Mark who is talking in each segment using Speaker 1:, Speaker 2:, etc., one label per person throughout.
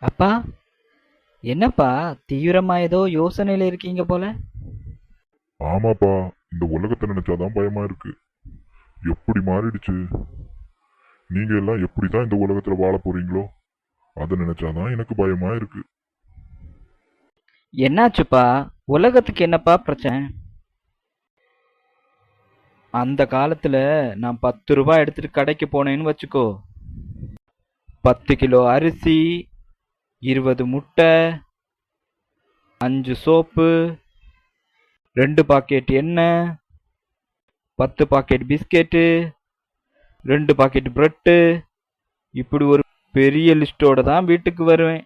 Speaker 1: அப்பா என்னப்பா தீவிரமா ஏதோ யோசனையில இருக்கீங்க போல?
Speaker 2: ஆமாப்பா இந்த உலகத்தை நினைச்சாதான் பயமா இருக்கு. எப்படி மாறிடுச்சு? நீங்க எல்லாம் எப்படிதான் இந்த உலகத்துல வாழ போறீங்களோ அதை நினைச்சாதான் எனக்கு பயமா இருக்கு.
Speaker 1: என்னாச்சுப்பா? உலகத்துக்கு என்னப்பா பிரச்சனை? அந்த காலத்துல நான் பத்து ரூபாய் எடுத்துட்டு கடைக்கு போனேன்னு வச்சுக்கோ. பத்து கிலோ அரிசி இருபது முட்டை அஞ்சு சோப்பு ரெண்டு பாக்கெட் எண்ணெய் பத்து பாக்கெட் பிஸ்கெட்டு ரெண்டு பாக்கெட் ப்ரெட்டு. இப்படி ஒரு பெரிய லிஸ்ட்டோடு தான் வீட்டுக்கு வருவேன்.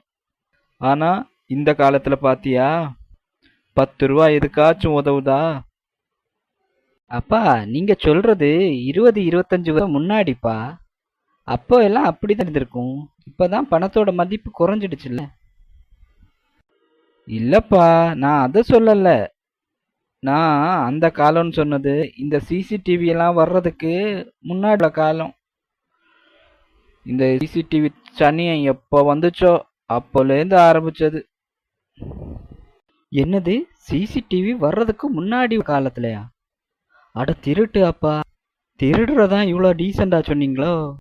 Speaker 1: ஆனால் இந்த காலத்தில் பார்த்தியா பத்து ரூபா எதுக்காச்சும் உதவுதா? அப்பா நீங்கள் சொல்கிறது இருபது இருபத்தஞ்சு வருஷம் முன்னாடிப்பா. அப்போ எல்லாம் அப்படிதான் இருந்திருக்கும். இப்பதான் பணத்தோட மதிப்பு குறைஞ்சிடுச்சுல்ல. இல்லப்பா நான் அதை சொல்லல. நான் அந்த காலம்னு சொன்னது இந்த சிசிடிவி எல்லாம் வர்றதுக்கு முன்னாடி உள்ள காலம். இந்த சிசிடிவி சனியம் எப்போ வந்துச்சோ அப்போலேருந்து ஆரம்பிச்சது. என்னது? சிசிடிவி வர்றதுக்கு முன்னாடி காலத்துலயா? அட திருட்டு அப்பா. திருடுறதான் இவ்வளோ டீசெண்டாக சொன்னீங்களோ?